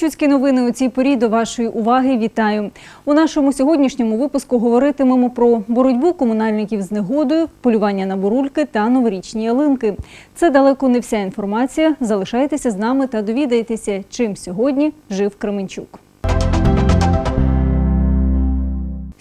Кременчуцькі новини у цій порі до вашої уваги вітаю. У нашому сьогоднішньому випуску говоритимемо про боротьбу комунальників з негодою, полювання на бурульки та новорічні ялинки. Це далеко не вся інформація. Залишайтеся з нами та довідайтеся, чим сьогодні жив Кременчук.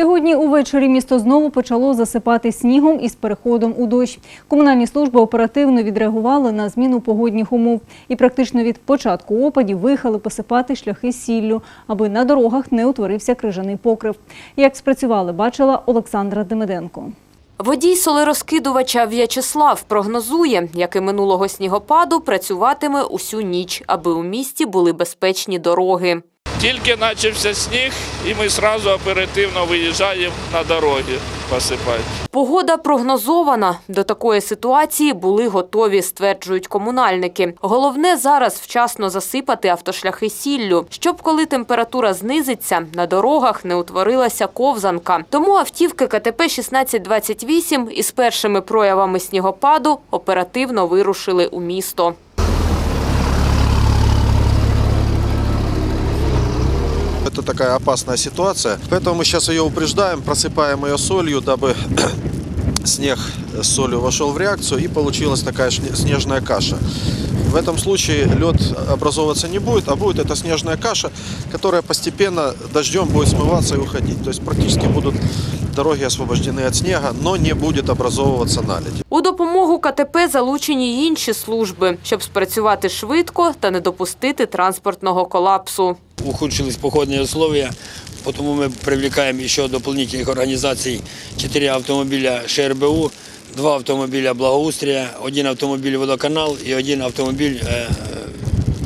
Сьогодні увечері місто знову почало засипати снігом із переходом у дощ. Комунальні служби оперативно відреагували на зміну погодних умов і практично від початку опадів виїхали посипати шляхи сіллю, аби на дорогах не утворився крижаний покрив. Як спрацювали, бачила Олександра Демиденко. Водій солерозкидувача В'ячеслав прогнозує, як і минулого снігопаду, працюватиме усю ніч, аби у місті були безпечні дороги. Тільки почався сніг, і ми одразу оперативно виїжджаємо на дороги посипати. Погода прогнозована. До такої ситуації були готові, стверджують комунальники. Головне зараз вчасно засипати автошляхи сіллю, щоб коли температура знизиться, на дорогах не утворилася ковзанка. Тому автівки КТП 1628 із першими проявами снігопаду оперативно вирушили у місто. Это такая опасная ситуация, поэтому мы сейчас ее упреждаем, просыпаем ее солью, дабы снег с солью вошел в реакцию и получилась такая снежная каша. В этом случае лед образовываться не будет, а будет эта снежная каша, которая постепенно дождем будет смываться и уходить. То есть практически будут дороги освобождены от снега, но не будет образовываться наледь. У допомогу КТП залучені й інші служби, щоб спрацювати швидко та не допустити транспортного колапсу. ухудшились походные условия, потому мы привлекаем еще дополнительных организаций 4 автомобиля ШРБУ, 2 автомобиля благоустрия, один автомобиль водоканал и один автомобиль э,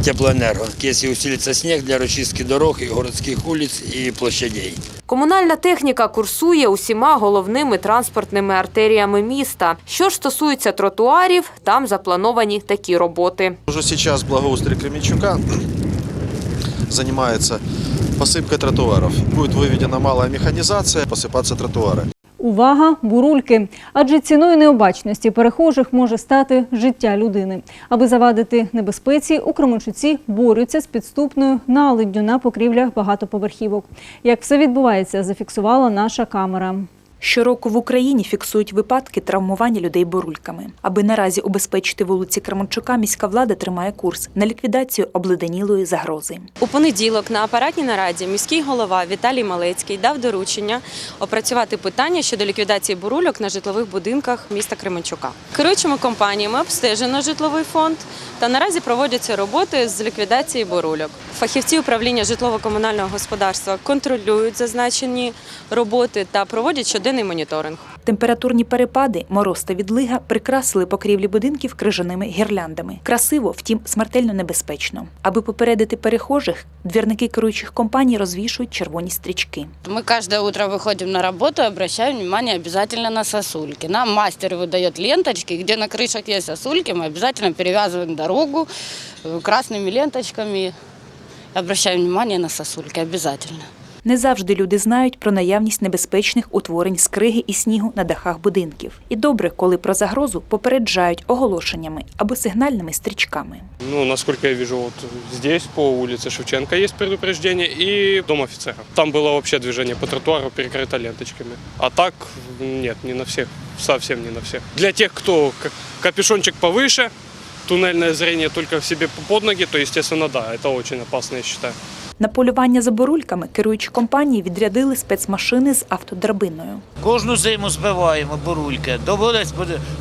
теплоэнерго. Если усилится снег для расчистки дорог и городских улиц и площадей. Комунальна техніка курсує усіма головними транспортними артеріями міста. Що ж стосується тротуарів, там заплановані такі роботи. Уже сейчас благоустрие Кременчука занимается посыпкой тротуаров. Будет выведена малая механизация, посыпаться тротуары. Увага, бурульки! Адже ціною необачності перехожих може стати життя людини. Аби завадити небезпеці, у борються з підступною наледдю на покрівлях багатоповерхівок. Як все відбувається, зафіксувала наша камера. Щороку в Україні фіксують випадки травмування людей бурульками. Аби наразі убезпечити вулиці Кременчука, міська влада тримає курс на ліквідацію обледенілої загрози. У понеділок на апаратній нараді міський голова Віталій Малецький дав доручення опрацювати питання щодо ліквідації бурульок на житлових будинках міста Кременчука. Керуючими компаніями обстежено житловий фонд та наразі проводяться роботи з ліквідації бурульок. Фахівці управління житлово-комунального господарства контролюють зазначені роботи та проводять щоденний моніторинг. Температурні перепади, мороз та відлига прикрасили покрівлі будинків крижаними гірляндами. Красиво, втім, смертельно небезпечно. Аби попередити перехожих, двірники керуючих компаній розвішують червоні стрічки. Мы каждое утро выходим на работу и обращаем внимание обязательно на сосульки. Нам мастер выдает ленточки, где на крышах есть сосульки, мы обязательно перевязываем дорогу э, красными ленточками. Обращаем внимание на сосульки обязательно. Не завжди люди знають про наявність небезпечних утворень з криги і снігу на дахах будинків. І добре, коли про загрозу попереджають оголошеннями або сигнальними стрічками. Ну, насколько я вижу, вот здесь, по улице Шевченко, есть предупреждение, и Дом офицеров. Там было вообще движение по тротуару перекрыто ленточками. А так, нет, не на всех, совсем не на всех. Для тех, кто к- капюшончик повыше, туннельное зрение только в себе под ноги, то, естественно, да, это очень опасно, я считаю. На полювання за бурульками керуючі компанії відрядили спецмашини з автодрабиною. Кожну зиму збиваємо бурульки. Доводиться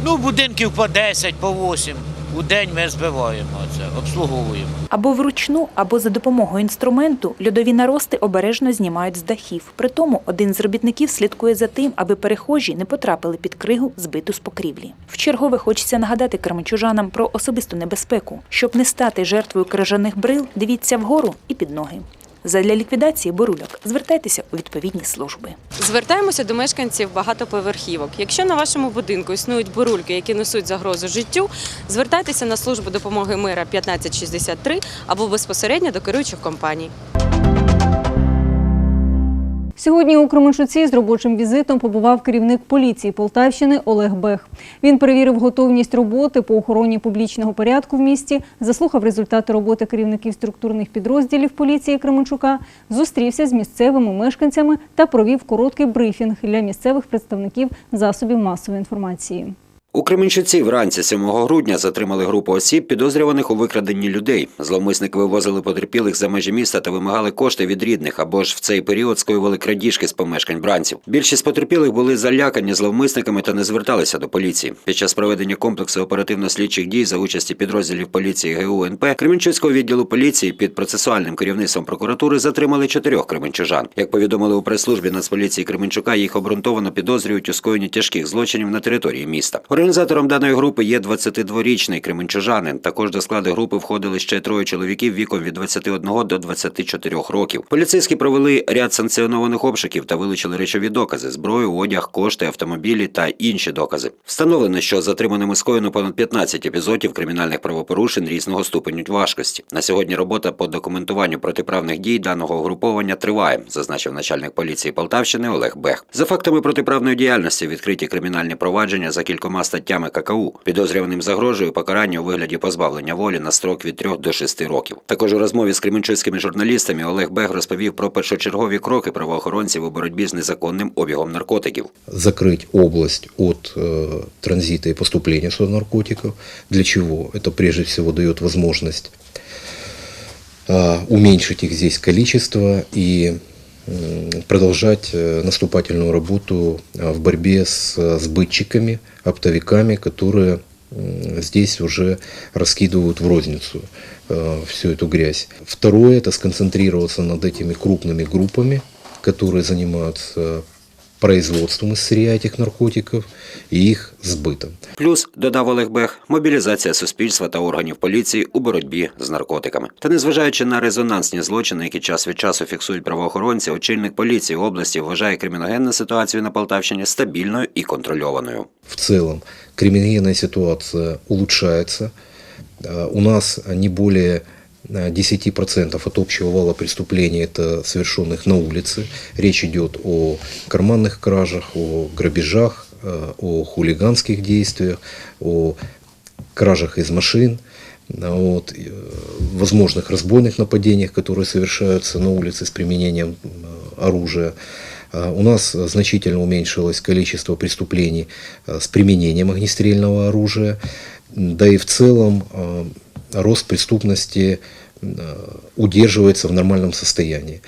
ну, будинків по 10, по 8. У день ми збиваємо це, обслуговуємо. Або вручну, або за допомогою інструменту льодові нарости обережно знімають з дахів. Притому один з робітників слідкує за тим, аби перехожі не потрапили під кригу, збиту з покрівлі. Вчергове хочеться нагадати кермачужанам про особисту небезпеку. Щоб не стати жертвою крижаних брил, дивіться вгору і під ноги. Задля ліквідації бурульок звертайтеся у відповідні служби. Звертаємося до мешканців багатоповерхівок. Якщо на вашому будинку існують бурульки, які несуть загрозу життю, звертайтеся на службу допомоги мира 1563 або безпосередньо до керуючих компаній. Сьогодні у Кременчуці з робочим візитом побував керівник поліції Полтавщини Олег Бех. Він перевірив готовність роботи по охороні публічного порядку в місті, заслухав результати роботи керівників структурних підрозділів поліції Кременчука, зустрівся з місцевими мешканцями та провів короткий брифінг для місцевих представників засобів масової інформації. У Кременчуці вранці 7 грудня затримали групу осіб, підозрюваних у викраденні людей. Зловмисники вивозили потерпілих за межі міста та вимагали кошти від рідних, або ж в цей період скоювали крадіжки з помешкань бранців. Більшість потерпілих були залякані зловмисниками та не зверталися до поліції. Під час проведення комплексу оперативно-слідчих дій за участі підрозділів поліції ГУ НП Кременчуцького відділу поліції під процесуальним керівництвом прокуратури затримали чотирьох кременчужан. Як повідомили у прес-службі Нацполіції Кременчука, їх обґрунтовано підозрюють у скоєнні тяжких злочинів на території міста. Організатором даної групи є 22-річний кременчужанин. Також до складу групи входили ще троє чоловіків віком від 21 до 24 років. Поліцейські провели ряд санкціонованих обшуків та вилучили речові докази: зброю, одяг, кошти, автомобілі та інші докази. Встановлено, що затриманими скоєно понад 15 епізодів кримінальних правопорушень різного ступеню важкості. На сьогодні робота по документуванню протиправних дій даного угруповання триває, зазначив начальник поліції Полтавщини Олег Бех. За фактами протиправної діяльності відкриті кримінальні провадження за кількома статтями ККУ. Підозрюваним загрожує покарання у вигляді позбавлення волі на строк від 3 до 6 років. Також у розмові з кременчуцькими журналістами Олег Бег розповів про першочергові кроки правоохоронців у боротьбі з незаконним обігом наркотиків. закрыть область от э, транзита и поступления сюда наркотиков. Для чего? Это прежде всего дает возможность а, уменьшить их здесь количество и м, продолжать э, наступательную работу а, в борьбе с э, сбытчиками, оптовиками, которые м, здесь уже раскидывают в розницу э, всю эту грязь. Второе – это сконцентрироваться над этими крупными группами, которые занимаются производством из сырья этих наркотиков и их сбытом. Плюс, додав Олег Бех, мобілізація суспільства та органів поліції у боротьбі з наркотиками. Та незважаючи на резонансні злочини, які час від часу фіксують правоохоронці, очільник поліції області вважає криміногенну ситуацію на Полтавщині стабільною і контрольованою. В целом криминогенная ситуация улучшается. Э, У нас не более э, 10% от общего вала преступлений это совершенных на улице. Речь идет о карманных кражах, о грабежах, э, о хулиганских действиях, о кражах из машин, а вот, э, возможных разбойных нападениях, которые совершаются на улице с применением э, оружия. У нас э, значительно уменьшилось количество преступлений э, с применением огнестрельного оружия, да и в целом э, рост преступности э, удерживается в нормальном состоянии.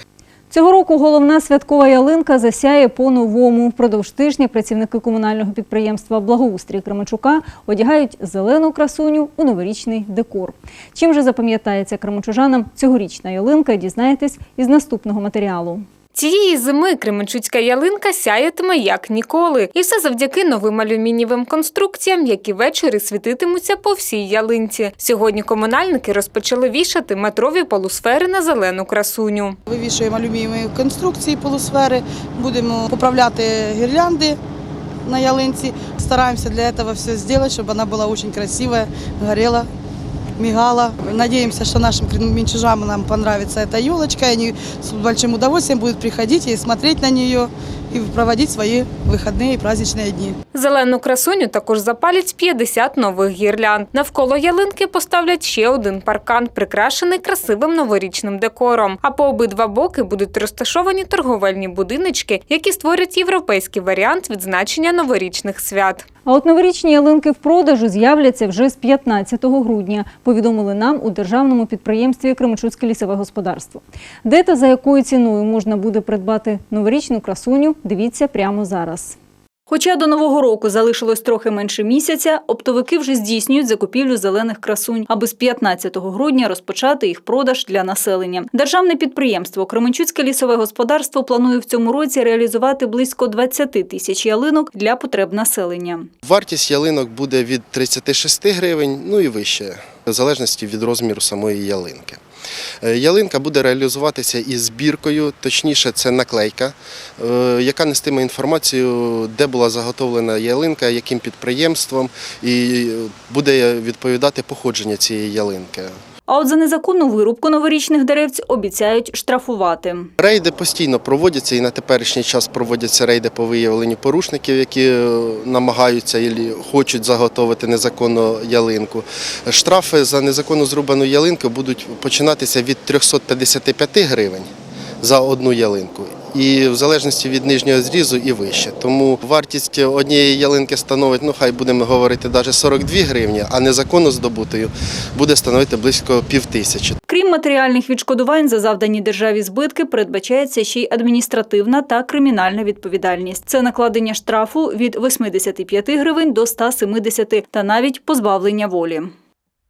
Цього року головна святкова ялинка засяє по-новому. Впродовж тижня працівники комунального підприємства Благоустрій Кременчука одягають зелену красуню у новорічний декор. Чим же запам'ятається кременчужанам цьогорічна ялинка, дізнаєтесь із наступного матеріалу. Цієї зими Кременчуцька ялинка сяятиме як ніколи. І все завдяки новим алюмінієвим конструкціям, які ввечері світитимуться по всій ялинці. Сьогодні комунальники розпочали вішати метрові полусфери на зелену красуню. Вивішуємо алюмінієві конструкції полусфери, будемо поправляти гірлянди на ялинці. Стараємося для цього все зробити, щоб вона була дуже красива, горела, мигала. Надеемся, что нашим кременчужам нам понравится эта елочка. и Они с большим удовольствием будут приходить и смотреть на нее и проводить свои выходные и праздничные дни. Зелену красуню також запалять 50 нових гірлянд. Навколо ялинки поставлять ще один паркан, прикрашений красивим новорічним декором. А по обидва боки будуть розташовані торговельні будиночки, які створять європейський варіант відзначення новорічних свят. А от новорічні ялинки в продажу з'являться вже з 15 грудня, повідомили нам у державному підприємстві Кременчуцьке лісове господарство. Де та за якою ціною можна буде придбати новорічну красуню, дивіться прямо зараз. Хоча до нового року залишилось трохи менше місяця, оптовики вже здійснюють закупівлю зелених красунь, аби з 15 грудня розпочати їх продаж для населення. Державне підприємство Кременчуцьке лісове господарство планує в цьому році реалізувати близько 20 тисяч ялинок для потреб населення. Вартість ялинок буде від 36 гривень, ну і вище, в залежності від розміру самої ялинки. Е, Ялинка буде реалізуватися із збіркою, точніше, це наклейка, е, яка нестиме інформацію, де була заготовлена ялинка, яким підприємством, і буде відповідати походження цієї ялинки. А от за незаконну вирубку новорічних деревць обіцяють штрафувати. Рейди постійно проводяться і на теперішній час проводяться рейди по виявленню порушників, які е, намагаються і хочуть заготовити незаконну ялинку. Штрафи за незаконно зрубану ялинку будуть починатися від 355 гривень за одну ялинку. І в залежності від нижнього зрізу і вище. Тому вартість однієї ялинки становить, ну хай будемо говорити, навіть 42 гривні, а незаконно здобутою буде становити близько пів тисячі. Крім матеріальних відшкодувань за завдані державі збитки, передбачається ще й адміністративна та кримінальна відповідальність. Це накладення штрафу від 85 гривень до 170 та навіть позбавлення волі.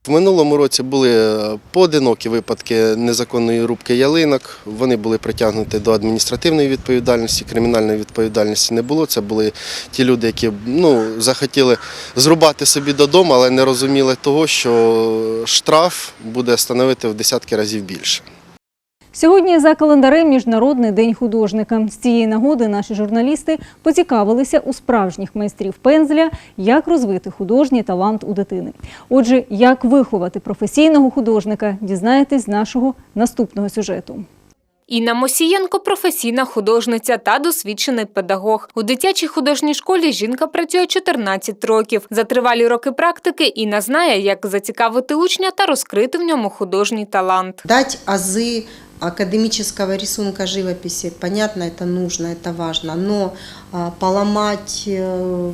В минулому році були е, поодинокі випадки незаконної рубки ялинок. Вони були притягнуті до адміністративної відповідальності, кримінальної відповідальності не було. Це були ті люди, які ну, захотіли зрубати собі додому, але не розуміли того, що штраф буде становити в десятки разів більше. Сьогодні за календарем Міжнародний день художника. З цієї нагоди наші журналісти поцікавилися у справжніх майстрів пензля, як розвити художній талант у дитини. Отже, як виховати професійного художника, дізнаєтесь з нашого наступного сюжету. Інна Мосієнко – професійна художниця та досвідчений педагог. У дитячій художній школі жінка працює 14 років. За тривалі роки практики Інна знає, як зацікавити учня та розкрити в ньому художній талант. Дать азы академического рисунка живописи, понятно, это нужно, это важно, но а, поломать э,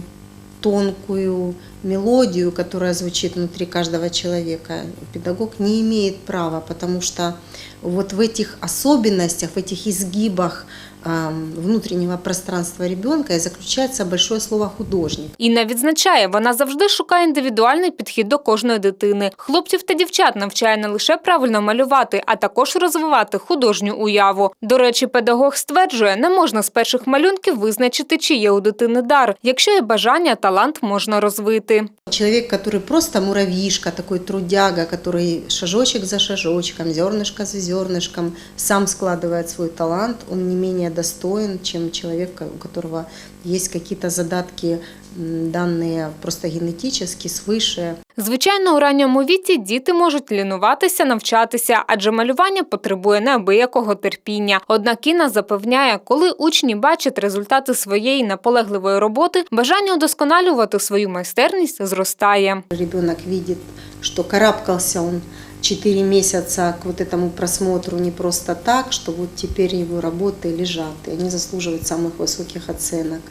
тонкую мелодию, которая звучит внутри каждого человека, педагог не имеет права, потому что вот в этих особенностях, в этих изгибах а, внутреннего пространства ребенка и заключается большое слово художник. Інна відзначає, вона завжди шукає індивідуальний підхід до кожної дитини. Хлопців та дівчат навчає не лише правильно малювати, а також розвивати художню уяву. До речі, педагог стверджує, не можна з перших малюнків визначити, чи є у дитини дар. Якщо є бажання, талант можна розвити. Человек, который просто муравьишка, такой трудяга, который шажочек за шажочком, зернышко за зернышком, сам складывает свой талант, он не менее достоин, чем человек, у которого есть какие-то задатки, данные просто генетически, свыше. Звичайно, у ранньому віці діти можуть лінуватися, навчатися, адже малювання потребує неабиякого терпіння. Однак Інна запевняє, коли учні бачать результати своєї наполегливої роботи, бажання удосконалювати свою майстерність зростає. Ребенок видит, что карабкался он 4 месяца к вот этому просмотру не просто так, что вот теперь его работы лежат, и они заслуживают самых высоких оценок.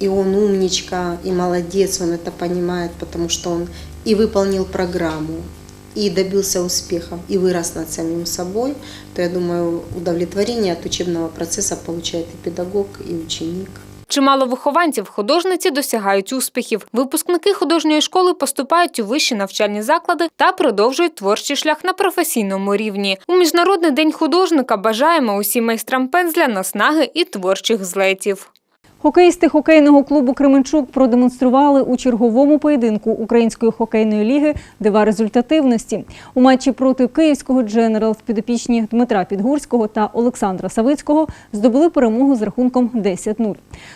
И он умничка, и молодец, он это понимает, потому что он и выполнил программу, и добился успехов, и вырос над самим собой, то я думаю, удовлетворение от учебного процесса получает и педагог, и ученик. Чимало вихованців художниці досягають успіхів. Випускники художньої школи поступають у вищі навчальні заклади та продовжують творчий шлях на професійному рівні. У міжнародний день художника бажаємо усім майстрам пензля наснаги і творчих злетів. Хокеїсти хокейного клубу Кременчук продемонстрували у черговому поєдинку Української хокейної ліги дива результативності. У матчі проти київського Дженерал підопічні Дмитра Підгурського та Олександра Савицького здобули перемогу з рахунком 10-0.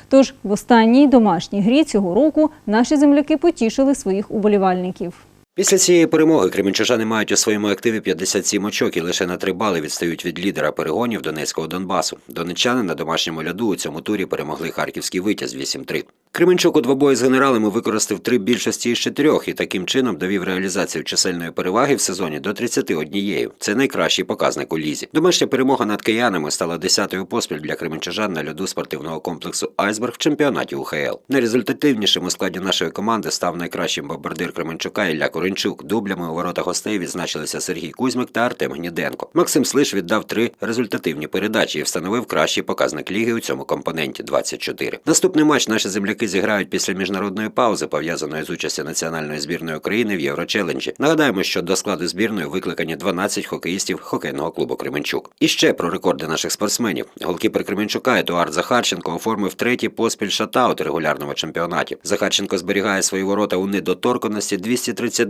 Тож в останній домашній грі цього року наші земляки потішили своїх уболівальників. Після цієї перемоги кременчужани мають у своєму активі 57 очок і лише на три бали відстають від лідера перегонів Донецького Донбасу. Донеччани на домашньому ляду у цьому турі перемогли харківський витязь 8-3. Кременчук у двобої з генералами використав три більшості із чотирьох і таким чином довів реалізацію чисельної переваги в сезоні до 31. Це найкращий показник у лізі. Домашня перемога над киянами стала десятою поспіль для кременчужан на льоду спортивного комплексу Айсберг в чемпіонаті УХЛ. Найрезультативнішим у складі нашої команди став найкращим бомбардир Кременчука Ілля Коренчук. Дублями у ворота гостей відзначилися Сергій Кузьмик та Артем Гніденко. Максим Слиш віддав три результативні передачі і встановив кращий показник ліги у цьому компоненті 24. Наступний матч наші земляки зіграють після міжнародної паузи, пов'язаної з участю національної збірної України в Єврочеленджі. Нагадаємо, що до складу збірної викликані 12 хокеїстів хокейного клубу Кременчук. І ще про рекорди наших спортсменів. Голкіпер Кременчука Едуард Захарченко оформив третій поспіль шатаут регулярному чемпіонаті. Захарченко зберігає свої ворота у недоторканості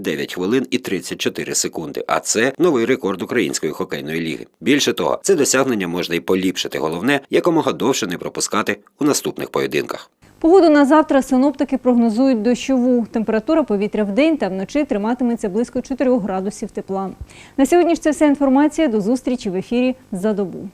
239 хвилин і 34 секунди. А це новий рекорд української хокейної ліги. Більше того, це досягнення можна і поліпшити. Головне, якомога довше не пропускати у наступних поєдинках. Погоду на завтра синоптики прогнозують дощову. Температура повітря в день та вночі триматиметься близько 4 градусів тепла. На сьогодні ж це вся інформація. До зустрічі в ефірі за добу.